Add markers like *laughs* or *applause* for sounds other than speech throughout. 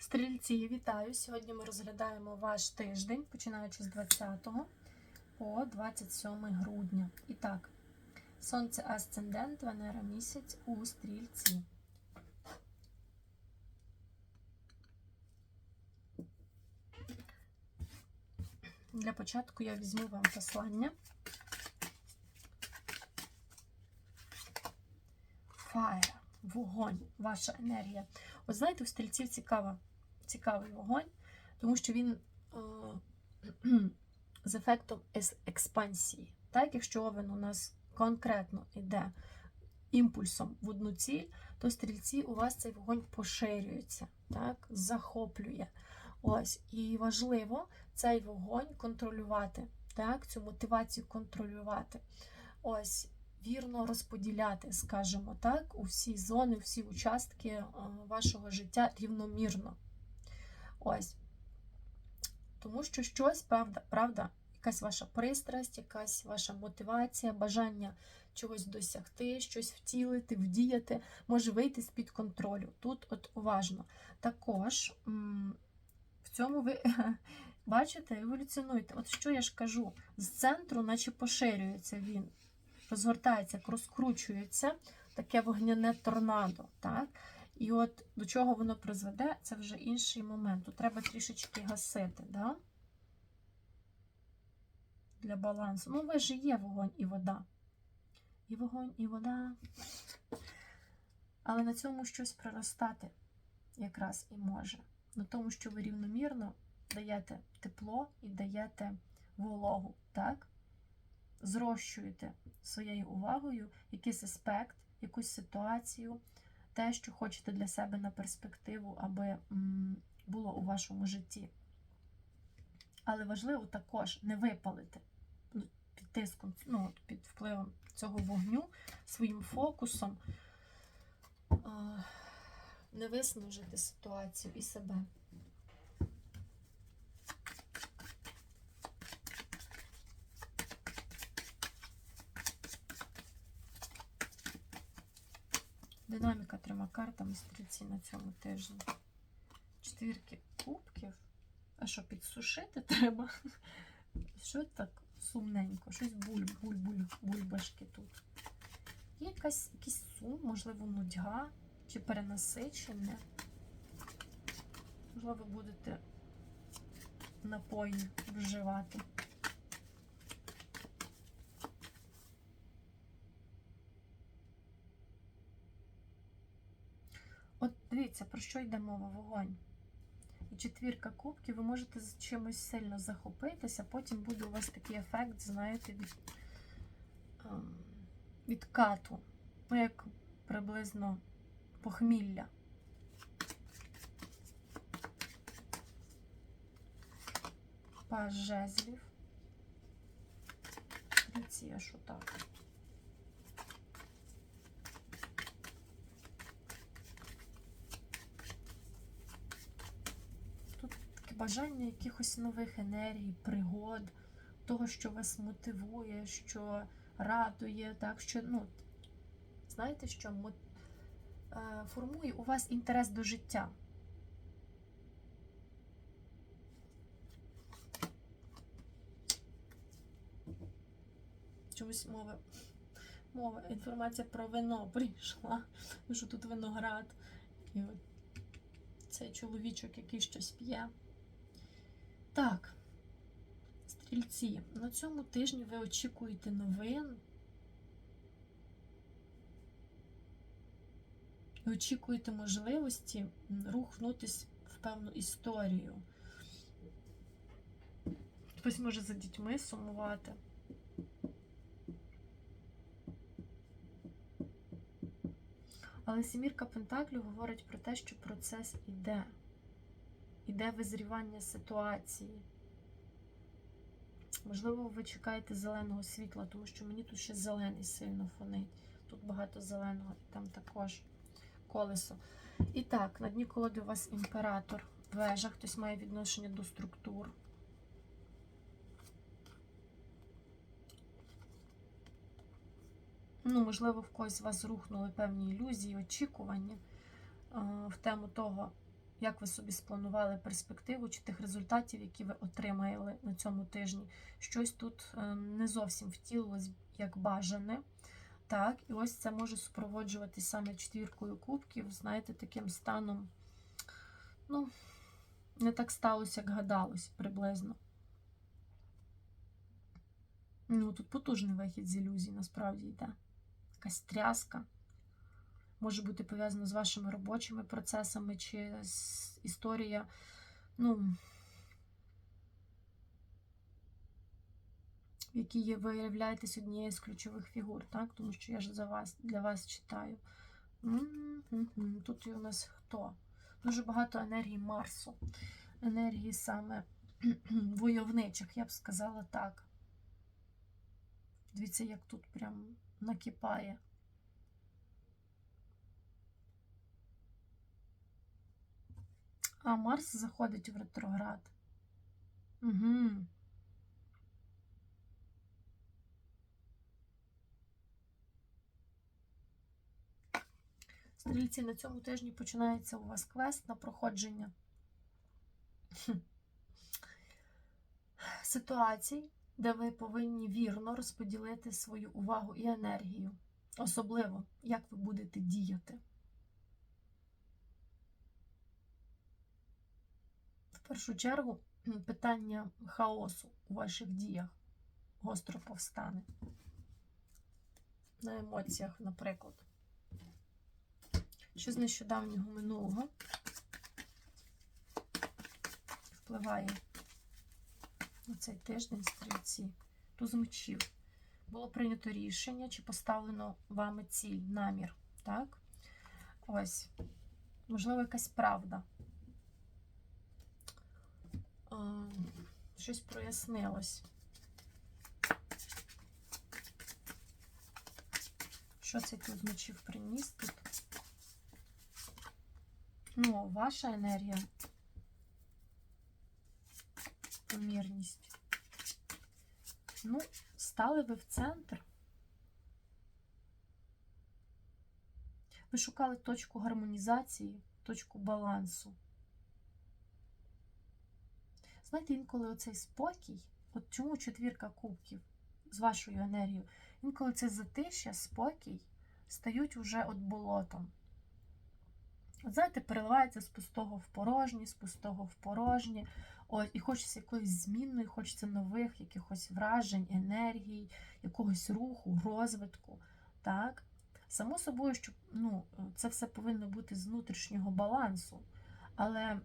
Стрільці, вітаю! Сьогодні ми розглядаємо ваш тиждень, починаючи з 20 по 27 грудня. І так, Сонце Асцендент, Венера місяць у стрільці. Для початку я візьму вам послання. Fire, вогонь, ваша енергія. От знаєте, у стрільців цікава, цікавий вогонь, тому що він е, *clears throat* з ефектом експансії. Так, якщо овен у нас конкретно йде імпульсом в одну ціль, то стрільці у вас цей вогонь поширюється, так, захоплює. Ось, і важливо цей вогонь контролювати, так, цю мотивацію контролювати. Ось, вірно розподіляти, скажімо так, у всі зони, всі участки е, вашого життя рівномірно. Ось. Тому що щось, правда, правда, якась ваша пристрасть, якась ваша мотивація, бажання чогось досягти, щось втілити, вдіяти, може вийти з-під контролю. Тут от уважно. Також в цьому ви *laughs* бачите, еволюціонуєте. От що я ж кажу, з центру, наче поширюється він, розгортається, розкручується таке вогняне торнадо. Так? І от до чого воно призведе, це вже інший момент. Тут треба трішечки гасити. Да? Для балансу. Ну, ви ж є вогонь і вода. І вогонь, і вода. Але на цьому щось проростати якраз і може. На тому, що ви рівномірно даєте тепло і даєте вологу, так? Зрощуєте своєю увагою якийсь аспект, якусь ситуацію, те, що хочете для себе на перспективу, аби було у вашому житті. Але важливо також не випалити ну, під тиском, ну, під впливом цього вогню, своїм фокусом, не виснажити ситуацію і себе. Динаміка трьома картами стрільці на цьому тижні. Четвірки кубків. А що, підсушити треба? *laughs* Що так сумненько? Щось буль, буль, буль, бульбашки тут. Є якась, якийсь сум, можливо, нудьга чи перенасичення. Можливо, ви будете напої вживати. От дивіться, про що йде мова вогонь. І четвірка кубків, ви можете з чимось сильно захопитися, потім буде у вас такий ефект, знаєте, від, ем, відкату, ну, як приблизно похмілля. Паж жезлів. А що так? Тут таке бажання якихось нових енергій, пригод, того, що вас мотивує, що радує, так, що, ну, знаєте, що е, формує у вас інтерес до життя. Чомусь мова, мова, інформація про вино прийшла, що тут виноград. І от цей чоловічок, який щось п'є. Так, стрільці, на цьому тижні ви очікуєте новин. Ви очікуєте можливості м, рухнутись в певну історію. Хтось може за дітьми сумувати. Але сімірка Пентаклів говорить про те, що процес іде. Іде визрівання ситуації. Можливо, ви чекаєте зеленого світла, тому що мені тут ще зелений сильно фонить. Тут багато зеленого, і там також колесо. І так, на дні колоди у вас імператор, вежа, хтось має відношення до структур. Ну, можливо, в когось з вас рухнули певні ілюзії, очікування е, в тему того, як ви собі спланували перспективу чи тих результатів, які ви отримали на цьому тижні. Щось тут е, не зовсім втілилось як бажане. Так, і ось це може супроводжуватись саме четвіркою кубків, знаєте, таким станом. Ну, не так сталося, як гадалось приблизно. Ну, тут потужний вихід з ілюзій, насправді йде. Якась тряска. Може бути пов'язано з вашими робочими процесами, чи історія, ну, в якій ви являєтесь однією з ключових фігур, так? Тому що я ж за вас, для вас читаю. Тут і у нас хто? Дуже багато енергії Марсу. Енергії саме *clears throat* войовничих, я б сказала так. Дивіться, як тут прям накипає. А Марс заходить в ретроград. Угу. Стрільці, на цьому тижні починається у вас квест на проходження ситуацій, де ви повинні вірно розподілити свою увагу і енергію. Особливо, як ви будете діяти. Першу чергу питання хаосу у ваших діях гостро повстане. На емоціях, наприклад. Що з нещодавнього минулого впливає на цей тиждень стрільці. Туз мечів. Було прийнято рішення, чи поставлено вами ціль, намір. Так? Ось. Можливо, якась правда. Щось прояснилось. Що цей туз мечів приніс тут? Ну, ваша енергія. Помірність. Ну, стали ви в центр. Ви шукали точку гармонізації, точку балансу. Знаєте, інколи оцей спокій, от чому четвірка кубків з вашою енергією, інколи це затишя, спокій стають уже от болотом. От знаєте, переливається з пустого в порожнє, з пустого в порожнє. От, і хочеться якоїсь змінної, хочеться нових якихось вражень, енергій, якогось руху, розвитку. Так? Само собою, що ну, це все повинно бути з внутрішнього балансу. Але,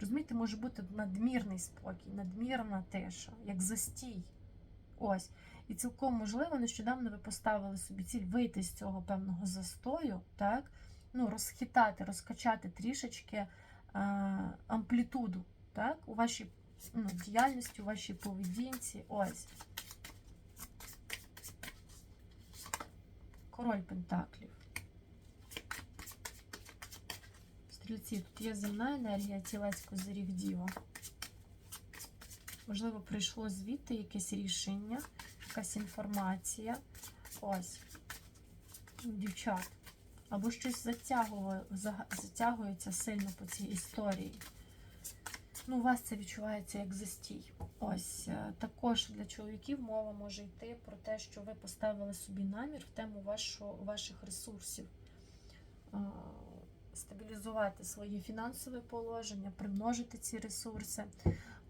розумієте, може бути надмірний спокій, надмірна тиша, як застій. Ось. І цілком можливо, нещодавно ви поставили собі ціль вийти з цього певного застою, так? ну, розхитати, розкачати трішечки е, амплітуду так? у вашій ну, діяльності, у вашій поведінці. Ось. Король Пентаклів. Стрільці, тут є земна енергія, тілець козиріг діва. Можливо, прийшло звідти якесь рішення, якась інформація. Ось. Дівчат. Або щось затягує, затягується сильно по цій історії. Ну, у вас це відчувається як застій. Ось е, також для чоловіків мова може йти про те, що ви поставили собі намір в тему вашого, ваших ресурсів. Стабілізувати своє фінансове положення, примножити ці ресурси.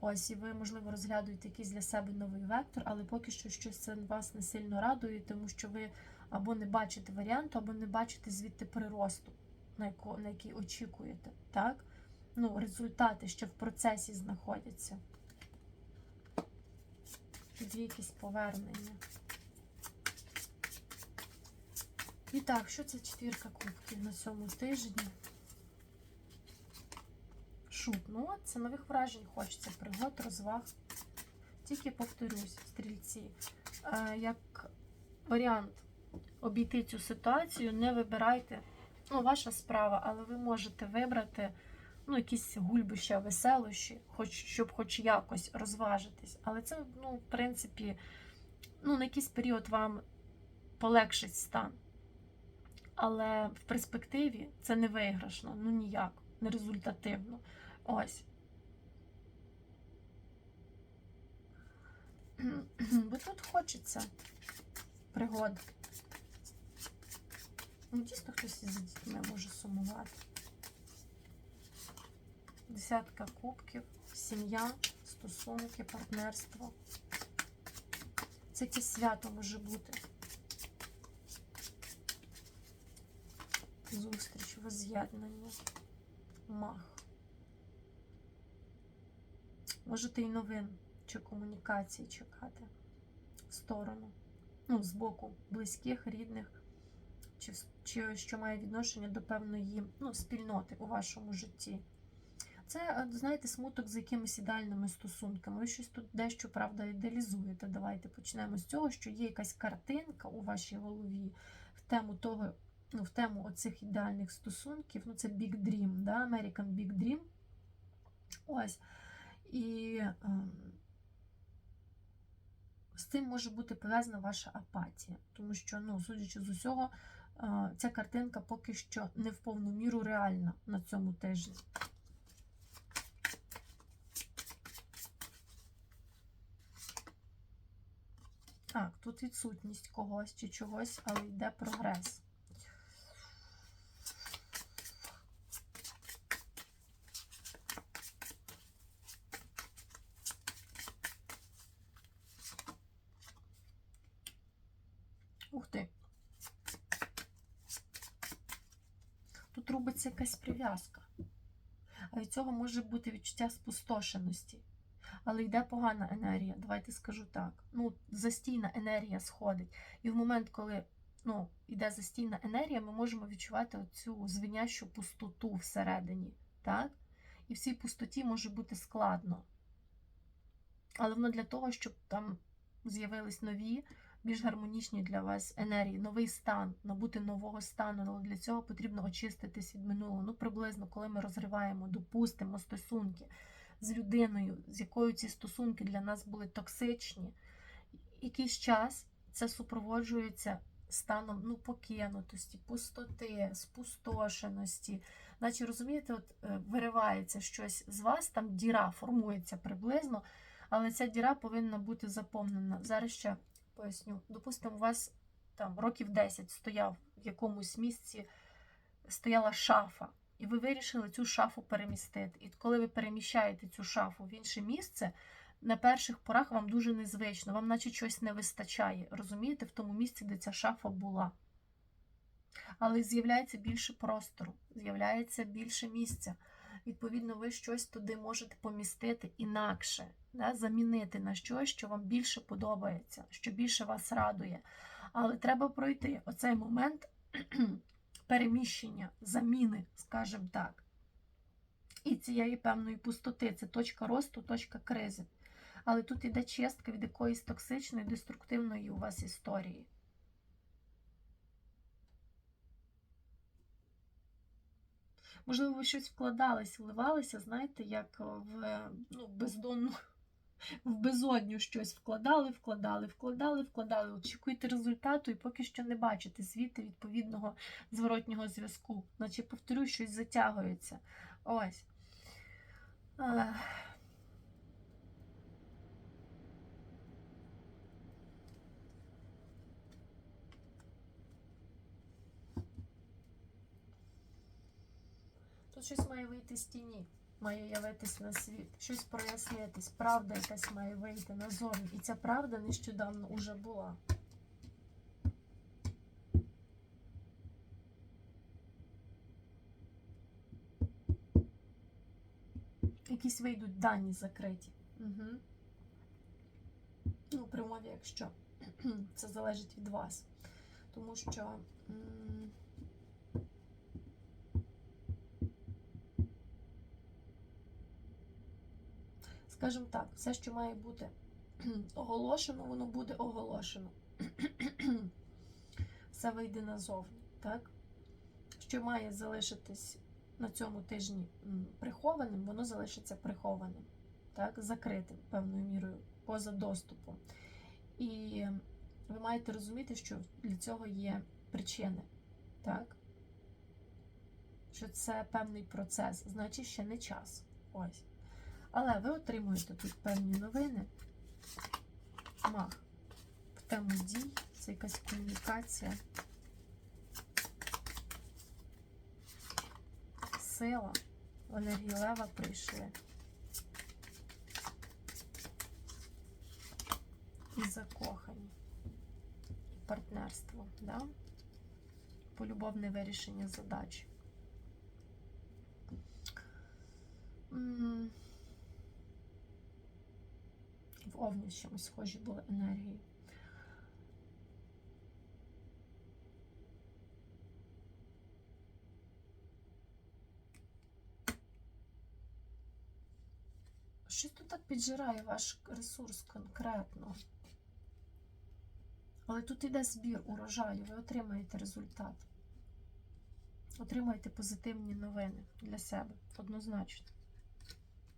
Ось, і ви, можливо, розглядуєте якийсь для себе новий вектор, але поки що щось це вас не сильно радує, тому що ви або не бачите варіанту, або не бачите звідти приросту, на, яко, на який очікуєте. Так? Ну, результати ще в процесі знаходяться. Є якісь повернення. І так, що це четвірка кубків на цьому тижні? Шут. Ну, от це нових вражень хочеться, пригод, розваг. Тільки повторюсь, стрільці. Е, як варіант обійти цю ситуацію, не вибирайте. Ну, ваша справа, але ви можете вибрати ну, якісь гульбища, веселощі, хоч, щоб хоч якось розважитись. Але це, ну, в принципі, ну, на якийсь період вам полегшить стан. Але в перспективі це не виграшно, ну ніяк, не результативно. Ось. *clears throat* Бо тут хочеться пригод. Ну, дійсно хтось із дітьми може сумувати. Десятка кубків, сім'я, стосунки, партнерство. Це якесь свято може бути. Зустріч, воз'єднання, мах. Можете і новин чи комунікації чекати в сторону. Ну, з боку близьких, рідних, чи, чи що має відношення до певної ну, спільноти у вашому житті. Це, е, знаєте, смуток з якимись ідеальними стосунками. Ви щось тут дещо, правда, ідеалізуєте. Давайте почнемо з цього, що є якась картинка у вашій голові в тему того, ну, в тему оцих ідеальних стосунків. Ну, це Big Dream, да? American Big Dream. Ось. І ем, з цим може бути пов'язана ваша апатія, тому що, ну, судячи з усього, е, ця картинка поки що не в повну міру реальна на цьому тижні. Так, тут відсутність когось чи чогось, але йде прогрес. Ух ти. Тут робиться якась прив'язка. А від цього може бути відчуття спустошеності. Але йде погана енергія, давайте скажу так. Ну, застійна енергія сходить. І в момент, коли ну, йде застійна енергія, ми можемо відчувати оцю звенящу пустоту всередині. Так? І в цій пустоті може бути складно. Але воно для того, щоб там з'явились нові, більш гармонічні для вас енергії, новий стан, набути нового стану. Але для цього потрібно очиститись від минулого. Ну, приблизно, коли ми розриваємо, допустимо стосунки з людиною, з якою ці стосунки для нас були токсичні, якийсь час це супроводжується станом ну, покинутості, пустоти, спустошеності. Наче розумієте, от е, виривається щось з вас, там діра формується приблизно, але ця діра повинна бути заповнена. Зараз ще поясню. Допустимо, у вас там років 10 стояв в якомусь місці, стояла шафа. І ви вирішили цю шафу перемістити. І коли ви переміщаєте цю шафу в інше місце, на перших порах вам дуже незвично, вам наче щось не вистачає. Розумієте, в тому місці, де ця шафа була. Але з'являється більше простору, з'являється більше місця. Відповідно, ви щось туди можете помістити інакше, да? замінити на щось, що вам більше подобається, що більше вас радує. Але треба пройти оцей момент *clears throat* переміщення, заміни, скажімо так. І цієї певної пустоти це точка росту, точка кризи. Але тут іде чистка від якоїсь токсичної, деструктивної у вас історії. Можливо, ви щось вкладались, вливалися, знаєте, як в ну, бездонну, *laughs* в безодню щось вкладали, вкладали, вкладали, вкладали. Очікуєте результату і поки що не бачите звідти відповідного зворотнього зв'язку. Наче, повторю, щось затягується. Ось. Тут щось має вийти з тіні, має явитись на світ, щось прояснитись, правда якась має вийти назовні. І ця правда нещодавно уже була. Якісь вийдуть дані закриті. Угу. Ну, при умові, якщо *clears throat* це залежить від вас. Тому що. Скажімо так, все, що має бути *clears throat* оголошено, воно буде оголошено. *clears throat* Все вийде назовні, так? Що має залишитись на цьому тижні прихованим, воно залишиться прихованим, так? закритим певною мірою, поза доступом. І ви маєте розуміти, що для цього є причини. Так? Що це певний процес, значить ще не час. Ось. Але ви отримуєте тут певні новини. Мах. В тему дій, це якась комунікація. Сила. Енергії лева прийшли. І закохані. І партнерство, да? Полюбовне вирішення задач. В схожі були енергії. Щось тут так піджирає ваш ресурс конкретно. Але тут іде збір урожаю, ви отримаєте результат. Отримаєте позитивні новини для себе, однозначно.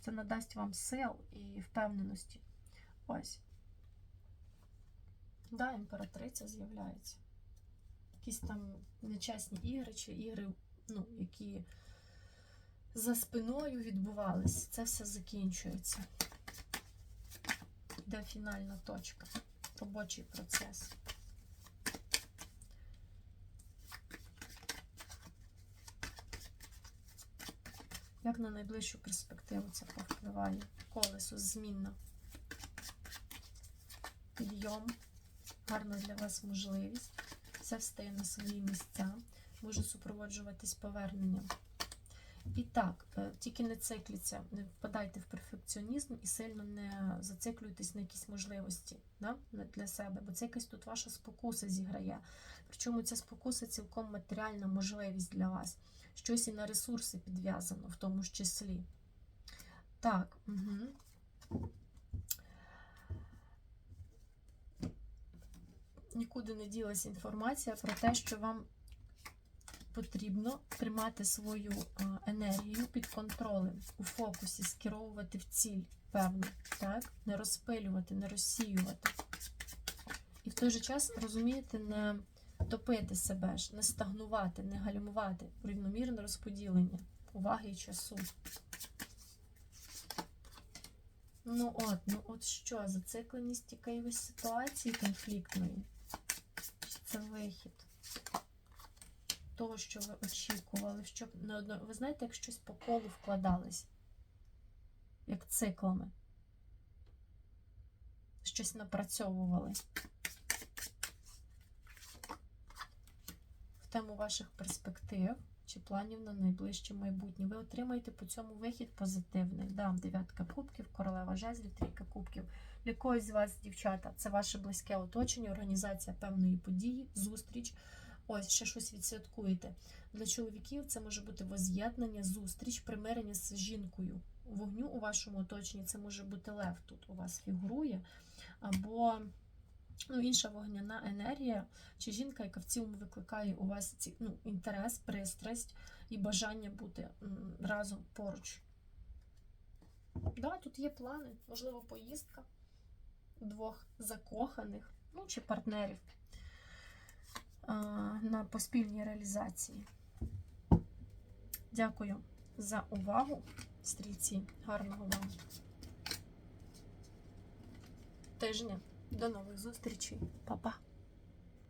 Це надасть вам сил і впевненості. Ось. Да, імператриця з'являється. Якісь там нечесні ігри чи ігри, ну, які за спиною відбувались. Це все закінчується. Де фінальна точка, робочий процес. Як на найближчу перспективу це повпливає? Колесо змінна. Підйом. Гарна для вас можливість. Все встає на свої місця. Може супроводжуватись поверненням. І так, е, тільки не цикліться, не впадайте в перфекціонізм і сильно не зациклюйтесь на якісь можливості да, для себе, бо це якась тут ваша спокуса зіграє. Причому ця спокуса цілком матеріальна можливість для вас. Щось і на ресурси підв'язано, в тому ж числі. Так, угу. Нікуди не ділася інформація про те, що вам потрібно тримати свою енергію під контролем, у фокусі, скеровувати в ціль, певно, так? Не розпилювати, не розсіювати. І в той же час, розумієте, не топити себе ж, не стагнувати, не гальмувати, рівномірне розподілення уваги і часу. Ну от, ну от що, зацикленість якоїсь ситуації конфліктної? Це вихід? Того, що ви очікували, щоб не одно. Ви знаєте, як щось по колу вкладалось, як циклами. Щось напрацьовували. В тему ваших перспектив чи планів на найближче майбутнє. Ви отримаєте по цьому вихід позитивний. Да, дев'ятка кубків, королева жезлів, трійка кубків. Для когось з вас, дівчата, це ваше близьке оточення, організація певної події, зустріч. Ось ще щось відсвяткуєте. Для чоловіків це може бути воз'єднання, зустріч, примирення з жінкою. Вогню у вашому оточенні це може бути лев тут у вас фігурує, або ну, інша вогняна енергія, чи жінка, яка в цілому викликає у вас ці, ну, інтерес, пристрасть і бажання бути разом поруч. Да, тут є плани, можливо, поїздка двох закоханих, ну чи партнерів на поспільній реалізації. Дякую за увагу, стрільці. Гарного вам тижня. До нових зустрічей. Па-па.